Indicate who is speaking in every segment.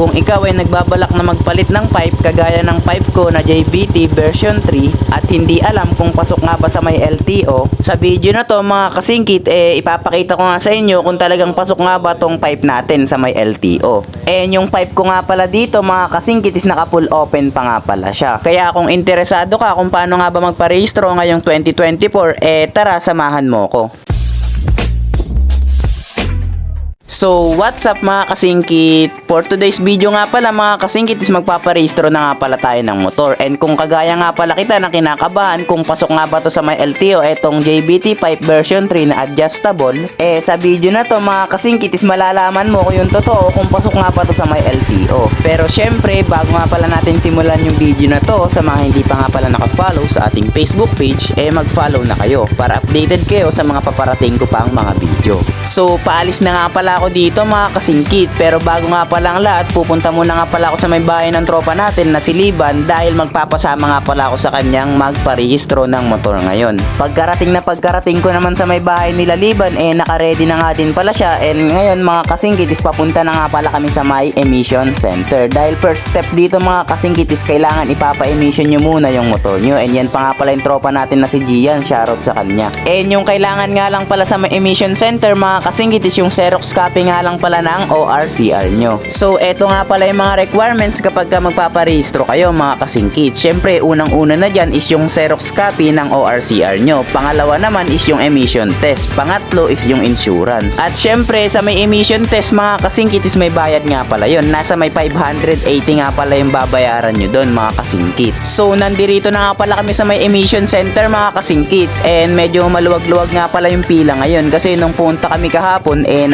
Speaker 1: Kung ikaw ay nagbabalak na magpalit ng pipe kagaya ng pipe ko na JBT version 3 at hindi alam kung pasok nga ba sa may LTO, sa video na to mga kasingkit eh ipapakita ko nga sa inyo kung talagang pasok nga ba tong pipe natin sa may LTO. Eh yung pipe ko nga pala dito mga kasingkit is naka full open pa nga pala siya. Kaya kung interesado ka kung paano nga ba magparehistro ngayong 2024 eh tara samahan mo ko. So, what's up mga kasingkit? For today's video nga pala mga kasingkit is magpaparehistro na nga pala tayo ng motor. And kung kagaya nga pala kita na kinakabahan kung pasok nga ba to sa may LTO etong JBT pipe version 3 na adjustable, eh sa video na to mga kasingkit is malalaman mo kung yung totoo kung pasok nga ba to sa may LTO. Pero syempre, bago nga pala natin simulan yung video na to, sa mga hindi pa nga pala nakafollow sa ating Facebook page, eh mag-follow na kayo para updated kayo sa mga paparating ko pang mga video. So, paalis na nga pala ako dito mga kasingkit. Pero bago nga pala ang lahat pupunta muna nga pala ako sa may bahay ng tropa natin na si Liban dahil magpapasama nga pala ako sa kanyang magparehistro ng motor ngayon. Pagkarating na pagkarating ko naman sa may bahay nila Liban eh nakaredy na nga din pala siya. And ngayon mga kasingkit is papunta na nga pala kami sa may emission center. Dahil first step dito mga kasingkit is kailangan ipapa-emission nyo muna yung motor nyo. And yan pa nga pala yung tropa natin na si Gian. Shoutout sa kanya. And yung kailangan nga lang pala sa may emission center mga kasingkit is yung Xerox copy nga lang pala ng ORCR nyo. So, eto nga pala yung mga requirements kapag ka magpaparehistro kayo mga kasingkit. Siyempre, unang-una na dyan is yung Xerox copy ng ORCR nyo. Pangalawa naman is yung emission test. Pangatlo is yung insurance. At siyempre, sa may emission test mga kasingkit is may bayad nga pala yon Nasa may 580 nga pala yung babayaran nyo doon mga kasingkit. So, nandirito na nga pala kami sa may emission center mga kasingkit. And medyo maluwag-luwag nga pala yung pila ngayon kasi nung punta kami kahapon eh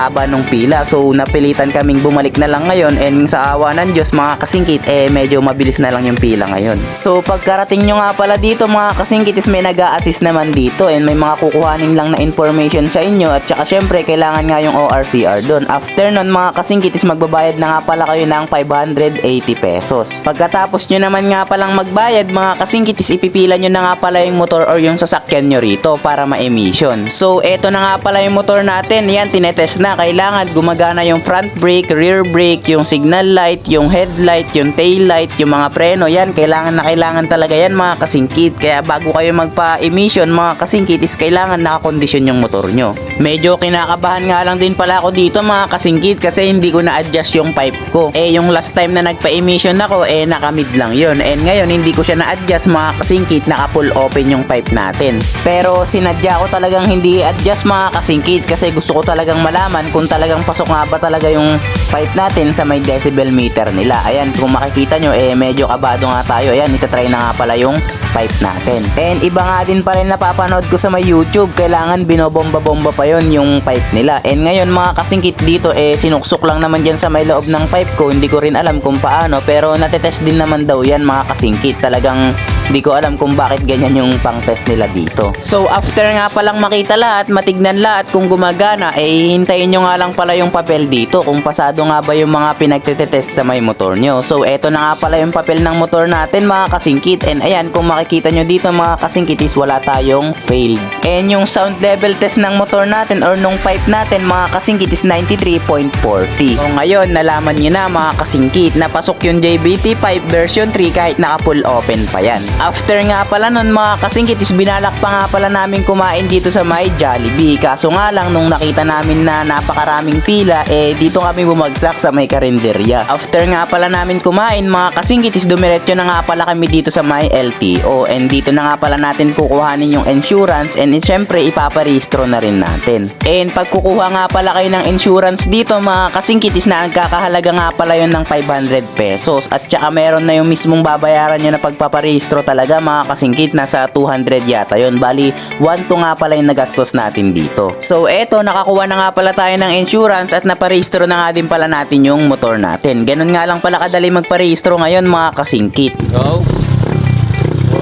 Speaker 1: napakahaba nung pila. So napilitan kaming bumalik na lang ngayon and sa awa ng Diyos mga kasingkit eh medyo mabilis na lang yung pila ngayon. So pagkarating nyo nga pala dito mga kasingkit is may nag assist naman dito and may mga kukuhanin lang na information sa inyo at saka syempre kailangan nga yung ORCR doon. After nun mga kasingkit is magbabayad na nga pala kayo ng 580 pesos. Pagkatapos nyo naman nga palang magbayad mga kasingkit is ipipila nyo na nga pala yung motor or yung sasakyan nyo rito para ma-emission. So eto na nga pala yung motor natin. Yan tinetest na. Kailangan gumagana yung front brake, rear brake, yung signal light, yung headlight, yung tail light, yung mga preno. Yan kailangan na kailangan talaga yan mga kasingkit. Kaya bago kayo magpa-emission mga kasingkit is kailangan nakakondisyon yung motor nyo. Medyo kinakabahan nga lang din pala ako dito mga kasingkit kasi hindi ko na-adjust yung pipe ko. Eh yung last time na nagpa-emission ako eh nakamid lang yun. And ngayon hindi ko siya na-adjust mga kasingkit naka full open yung pipe natin. Pero sinadya ko talagang hindi adjust mga kasingkit kasi gusto ko talagang malaman kung talagang pasok nga ba talaga yung pipe natin sa may decibel meter nila. Ayan kung makikita nyo eh medyo kabado nga tayo. Ayan itatry na nga pala yung pipe natin. And iba nga din pa rin napapanood ko sa may YouTube. Kailangan binobomba-bomba pa yon yung pipe nila. And ngayon mga kasingkit dito eh sinuksok lang naman dyan sa may loob ng pipe ko. Hindi ko rin alam kung paano pero natetest din naman daw yan mga kasingkit. Talagang hindi ko alam kung bakit ganyan yung pang test nila dito. So after nga palang makita lahat, matignan lahat kung gumagana, eh hintayin nyo nga lang pala yung papel dito kung pasado nga ba yung mga pinagtitetest sa may motor nyo. So eto na nga pala yung papel ng motor natin mga kasingkit. And ayan kung makikita nyo dito mga kasingkit is wala tayong failed. And yung sound level test ng motor natin or nung pipe natin mga kasingkit is 93.40. So ngayon nalaman nyo na mga kasingkit na pasok yung JBT pipe version 3 kahit naka full open pa yan. After nga pala nun mga kasingkit is binalak pa nga pala namin kumain dito sa may Jollibee. Kaso nga lang nung nakita namin na napakaraming pila eh dito kami bumagsak sa may karinderya. After nga pala namin kumain mga kasingkit is dumiretso na nga pala kami dito sa may LTO and dito na nga pala natin kukuhanin yung insurance and syempre ipaparehistro na rin natin. And pag kukuha nga pala kayo ng insurance dito mga kasingkit is na nagkakahalaga nga pala yun ng 500 pesos at saka meron na yung mismong babayaran nyo na pagpaparehistro talaga mga kasingkit nasa 200 yata yun bali 1 to nga pala yung nagastos natin dito so eto nakakuha na nga pala tayo ng insurance at naparehistro na nga din pala natin yung motor natin. Ganun nga lang pala kadali magparehistro ngayon mga kasingkit.
Speaker 2: Go.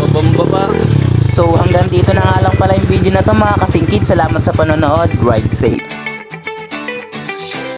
Speaker 2: Bumba pa.
Speaker 1: so hanggang dito na nga lang pala yung video na to mga kasingkit. Salamat sa panonood. Ride safe